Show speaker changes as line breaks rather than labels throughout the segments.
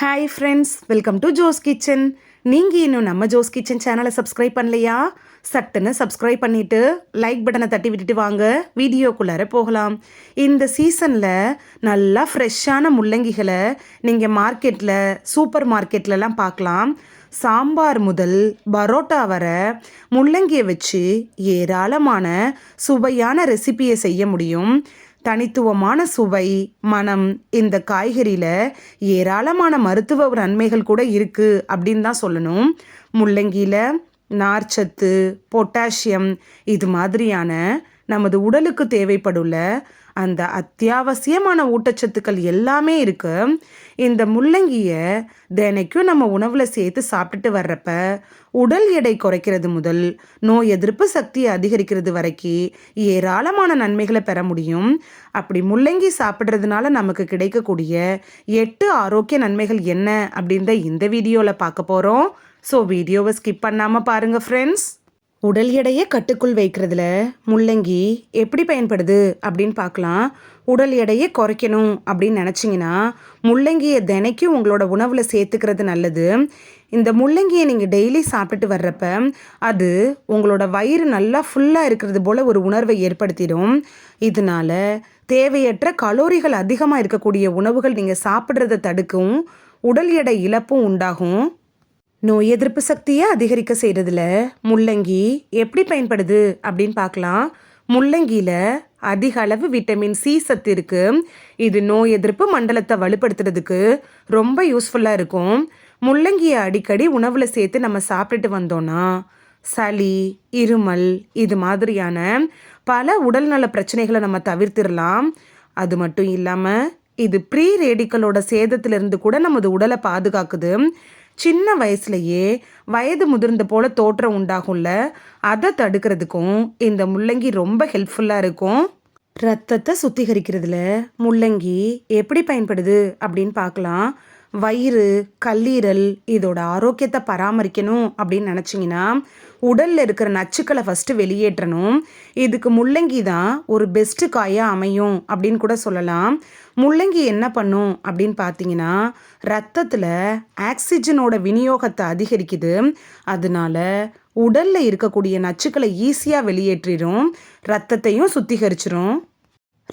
Hi friends welcome to Jo's kitchen நீங்கள் இன்னும் நம்ம ஜோஸ் கிச்சன் சேனலை சப்ஸ்கிரைப் பண்ணலையா? சட்டுன்னு சப்ஸ்கிரைப் பண்ணிவிட்டு லைக் பட்டனை தட்டி விட்டுட்டு வாங்க. வீடியோக்குள்ளார போகலாம். இந்த சீசனில் நல்லா ஃப்ரெஷ்ஷான முள்ளங்கிகளை நீங்கள் மார்க்கெட்டில் சூப்பர் மார்க்கெட்லலாம் பார்க்கலாம். சாம்பார் முதல் பரோட்டா வர முள்ளங்கியை வச்சு ஏராளமான சுவையான ரெசிபியை செய்ய முடியும். தனித்துவமான சுவை மனம் இந்த காய்கறியில் ஏராளமான மருத்துவ நன்மைகள் கூட இருக்குது அப்படின்னு தான் சொல்லணும். முள்ளங்கியில் நார்ச்சத்து பொட்டாசியம் இது மாதிரியான நமது உடலுக்கு தேவைப்படுள்ள அந்த அத்தியாவசியமான ஊட்டச்சத்துக்கள் எல்லாமே இருக்கு. இந்த முள்ளங்கியை தினைக்கும் நம்ம உணவில் சேர்த்து சாப்பிட்டுட்டு வர்றப்ப உடல் எடை குறைக்கிறது முதல் நோய் எதிர்ப்பு சக்தியை அதிகரிக்கிறது வரைக்கும் ஏராளமான நன்மைகளை பெற முடியும். அப்படி முள்ளங்கி சாப்பிட்றதுனால நமக்கு கிடைக்கக்கூடிய எட்டு ஆரோக்கிய நன்மைகள் என்ன அப்படின்ற இந்த வீடியோவில் பார்க்க போகிறோம் ஸோ வீடியோவை ஸ்கிப் பண்ணாமல் பாருங்கள் ஃப்ரெண்ட்ஸ் உடல் எடையை கட்டுக்குள் வைக்கிறதுல முள்ளங்கி எப்படி பயன்படுது அப்படின்னு பார்க்கலாம். உடல் எடையை குறைக்கணும் அப்படின்னு நினச்சிங்கன்னா முள்ளங்கியை தினைக்கும் உங்களோட உணவில் சேர்த்துக்கிறது நல்லது. இந்த முள்ளங்கியை நீங்கள் டெய்லி சாப்பிட்டுட்டு வர்றப்ப அது உங்களோட வயிறு நல்லா ஃபுல்லாக இருக்கிறது போல் ஒரு உணர்வை ஏற்படுத்திடும். இதனால தேவையற்ற கலோரிகள் அதிகமாக இருக்கக்கூடிய உணவுகள் நீங்கள் சாப்பிட்றத தடுக்கும் உடல் எடை இழப்பும் உண்டாகும். நோய் எதிர்ப்பு சக்தியை அதிகரிக்க செய்கிறதுல முள்ளங்கி எப்படி பயன்படுது அப்படின்னு பார்க்கலாம். முள்ளங்கியில் அதிக அளவு விட்டமின் சி சத்து இருக்கு. இது நோய் எதிர்ப்பு மண்டலத்தை வலுப்படுத்துறதுக்கு ரொம்ப யூஸ்ஃபுல்லாக இருக்கும். முள்ளங்கியை அடிக்கடி உணவில் சேர்த்து நம்ம சாப்பிட்டுட்டு வந்தோன்னா சளி இருமல் இது மாதிரியான பல உடல்நல பிரச்சனைகளை நம்ம தவிர்த்திடலாம். அது மட்டும் இல்லாமல் இது ப்ரீ ரேடிக்கலோட சேதத்திலிருந்து கூட நமது உடலை பாதுகாக்குது. சின்ன வயசுலயே வயது முதிர்ந்த போல தோற்றம் உண்டாகும்ல அதை தடுக்கிறதுக்கும் இந்த முள்ளங்கி ரொம்ப ஹெல்ப்ஃபுல்லாக இருக்கும். ரத்தத்தை சுத்திகரிக்கிறதுல முள்ளங்கி எப்படி பயன்படுது அப்படின்னு பார்க்கலாம். வயிறு கல்லீரல் இதோட ஆரோக்கியத்தை பராமரிக்கணும் அப்படின்னு நினச்சிங்கன்னா உடலில் இருக்கிற நச்சுக்களை ஃபஸ்ட்டு வெளியேற்றணும். இதுக்கு முள்ளங்கி தான் ஒரு பெஸ்ட்டு காயாக அமையும் அப்படின்னு கூட சொல்லலாம். முள்ளங்கி என்ன பண்ணும் அப்படின்னு பார்த்தீங்கன்னா ரத்தத்தில் ஆக்சிஜனோட விநியோகத்தை அதிகரிக்குது. அதனால உடலில் இருக்கக்கூடிய நச்சுக்களை ஈஸியாக வெளியேற்றிடும் ரத்தத்தையும் சுத்திகரிச்சிரும்.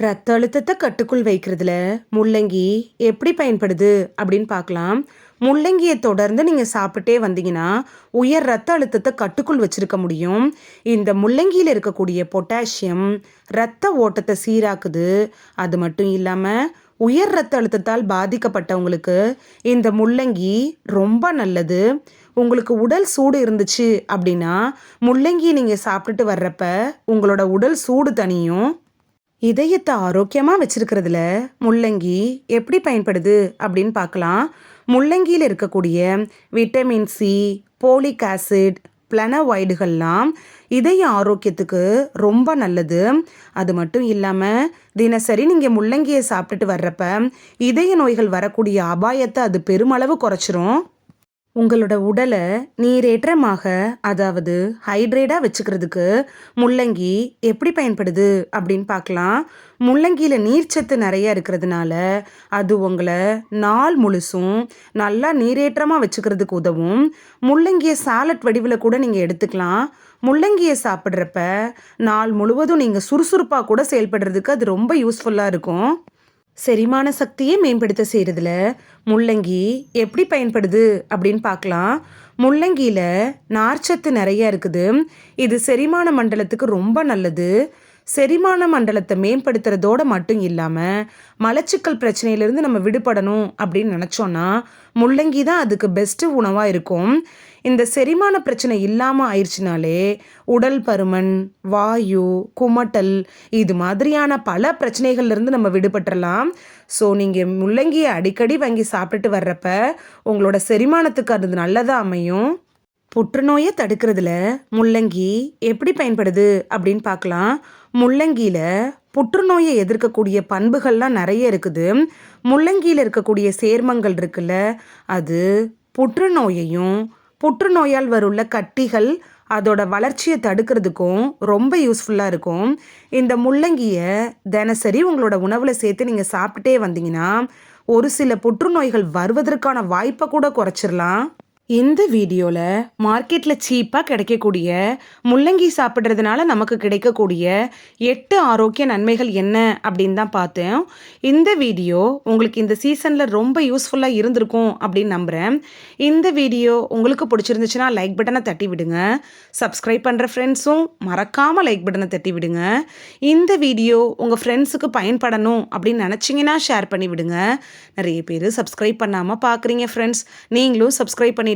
ரத்த அழுத்தத்தை கட்டுக்குள் வைக்கிறதுல முள்ளங்கி எப்படி பயன்படுது அப்படின்னு பார்க்கலாம். முள்ளங்கியை தொடர்ந்து நீங்கள் சாப்பிட்டே வந்தீங்கன்னா உயர் ரத்த அழுத்தத்தை கட்டுக்குள் வச்சிருக்க முடியும். இந்த முள்ளங்கியில் இருக்கக்கூடிய பொட்டாசியம் ரத்த ஓட்டத்தை சீராக்குது. அது மட்டும் இல்லாமல் உயர் ரத்த அழுத்தத்தால் பாதிக்கப்பட்டவங்களுக்கு இந்த முள்ளங்கி ரொம்ப நல்லது. உங்களுக்கு உடல் சூடு இருந்துச்சு அப்படின்னா முள்ளங்கி நீங்கள் சாப்பிட்டுட்டு வர்றப்ப உங்களோட உடல் சூடு தனியும் இதயத்தை ஆரோக்கியமாக வச்சிருக்கிறதுல? முள்ளங்கி எப்படி பயன்படுது அப்படின்னு பார்க்கலாம். முள்ளங்கியில் இருக்கக்கூடிய விட்டமின் சி போலிக் ஆசிட் பிளனவாய்டுகள்லாம் இதய ஆரோக்கியத்துக்கு ரொம்ப நல்லது. அது மட்டும் இல்லாமல் தினசரி நீங்கள் முள்ளங்கியை சாப்பிட்டுட்டு வர்றப்ப இதய நோய்கள் வரக்கூடிய அபாயத்தை அது பெருமளவு குறைச்சிரும். உங்களோட உடலை நீரேற்றமாக அதாவது ஹைட்ரேடாக வச்சுக்கிறதுக்கு முள்ளங்கி எப்படி பயன்படுது அப்படின்னு பார்க்கலாம். முள்ளங்கியில் நீர்ச்சத்து நிறைய இருக்கிறதுனால அது உங்களை நாள் முழுசும் நல்லா நீரேற்றமாக வச்சுக்கிறதுக்கு உதவும். முள்ளங்கியை சாலட் வடிவில் கூட நீங்கள் எடுத்துக்கலாம். முள்ளங்கியை சாப்பிட்றப்ப நாள் முழுவதும் நீங்கள் சுறுசுறுப்பாக கூட செயல்படுறதுக்கு அது ரொம்ப யூஸ்ஃபுல்லாக இருக்கும். செரிமான சக்தியை மேம்படுத்த செய்கிறதுல முள்ளங்கி எப்படி பயன்படுது அப்படின்னு பார்க்கலாம். முள்ளங்கியில் நார்ச்சத்து நிறைய இருக்குது. இது செரிமான மண்டலத்துக்கு ரொம்ப நல்லது. செரிமான மண்டலத்தை மேம்படுத்துறதோட மட்டும் இல்லாமல் மலச்சிக்கல் பிரச்சனையிலேருந்து நம்ம விடுபடணும் அப்படின்னு நினச்சோன்னா முள்ளங்கி தான் அதுக்கு பெஸ்ட்டு உணவாக இருக்கும். இந்த செரிமான பிரச்சனை இல்லாமல் ஆயிடுச்சுனாலே உடல் பருமன் வாயு குமட்டல் இது மாதிரியான பல பிரச்சனைகள்லேருந்து நம்ம விடுபட்டுறலாம். ஸோ நீங்கள் முள்ளங்கியை அடிக்கடி வாங்கி சாப்பிட்டுட்டு வர்றப்ப உங்களோட செரிமானத்துக்கு அது நல்லதாக அமையும். புற்றுநோயை தடுக்கிறதுல முள்ளங்கி எப்படி பயன்படுது அப்படின்னு பார்க்கலாம். முள்ளங்கியில் புற்றுநோயை எதிர்க்கக்கூடிய பண்புகள்லாம் நிறைய இருக்குது. முள்ளங்கியில் இருக்கக்கூடிய சேர்மங்கள் இருக்குல்ல அது புற்றுநோயையும் புற்றுநோயால் வருள்ள கட்டிகள் அதோட வளர்ச்சியை தடுக்கிறதுக்கும் ரொம்ப யூஸ்ஃபுல்லாக இருக்கும். இந்த முள்ளங்கியை தினசரி உங்களோட உணவில் சேர்த்து நீங்கள் சாப்பிட்டே வந்தீங்கன்னா ஒரு சில புற்றுநோய்கள் வருவதற்கான வாய்ப்பை கூட குறைச்சிடலாம் இந்த வீடியோவில் மார்க்கெட்டில் சீப்பாக கிடைக்கக்கூடிய முள்ளங்கி சாப்பிட்றதுனால நமக்கு கிடைக்கக்கூடிய எட்டு ஆரோக்கிய நன்மைகள் என்ன அப்படின்னு தான் பார்த்தேன். இந்த வீடியோ உங்களுக்கு இந்த சீசனில் ரொம்ப யூஸ்ஃபுல்லாக இருந்திருக்கும் அப்படின்னு நம்புகிறேன் இந்த வீடியோ உங்களுக்கு பிடிச்சிருந்துச்சுன்னா லைக் பட்டனை தட்டி விடுங்க. சப்ஸ்கிரைப் பண்ணுற ஃப்ரெண்ட்ஸும் மறக்காமல் லைக் பட்டனை தட்டி விடுங்க. இந்த வீடியோ உங்கள் ஃப்ரெண்ட்ஸுக்கு பயன்படணும் அப்படின்னு நினச்சிங்கன்னா ஷேர் பண்ணி விடுங்க. நிறைய பேர் சப்ஸ்கிரைப் பண்ணாமல் பார்க்குறீங்க ஃப்ரெண்ட்ஸ் நீங்களும் சப்ஸ்கிரைப் பண்ணி